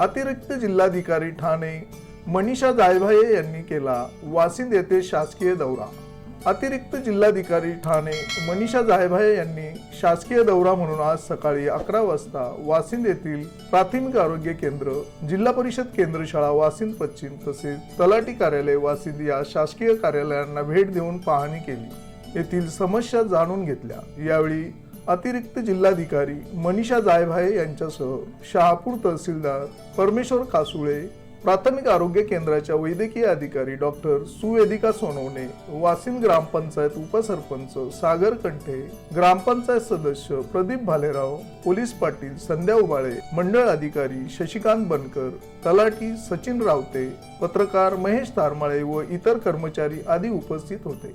अतिरिक्त जिल्हाधिकारी ठाणे मनीषा जायभाये यांनी केला वासिंद येथे शासकीय दौरा. अतिरिक्त जिल्हाधिकारी ठाणे मनीषा जायभाये यांनी शासकीय दौरा म्हणून आज सकाळी अकरा वाजता वासिंद येथील प्राथमिक आरोग्य केंद्र जिल्हा परिषद केंद्र शाळा वासिंद पश्चिम तसेच तलाठी कार्यालय वासिंद या शासकीय कार्यालयांना भेट देऊन पाहणी केली. येथील समस्या जाणून घेतल्या. यावेळी अतिरिक्त जिल्हाधिकारी मनीषा जायभाये यांच्यासह शहापूर तहसीलदार परमेश्वर कासुळे प्राथमिक आरोग्य केंद्राच्या वैद्यकीय अधिकारी डॉक्टर सुवेदिका सोनवणे वासिम ग्रामपंचायत उपसरपंच सागर कंठे ग्रामपंचायत सदस्य प्रदीप भालेराव पोलीस पाटील संध्या उबाळे मंडळ अधिकारी शशिकांत बनकर तलाठी सचिन रावते पत्रकार महेश तारमाळे व इतर कर्मचारी आदी उपस्थित होते.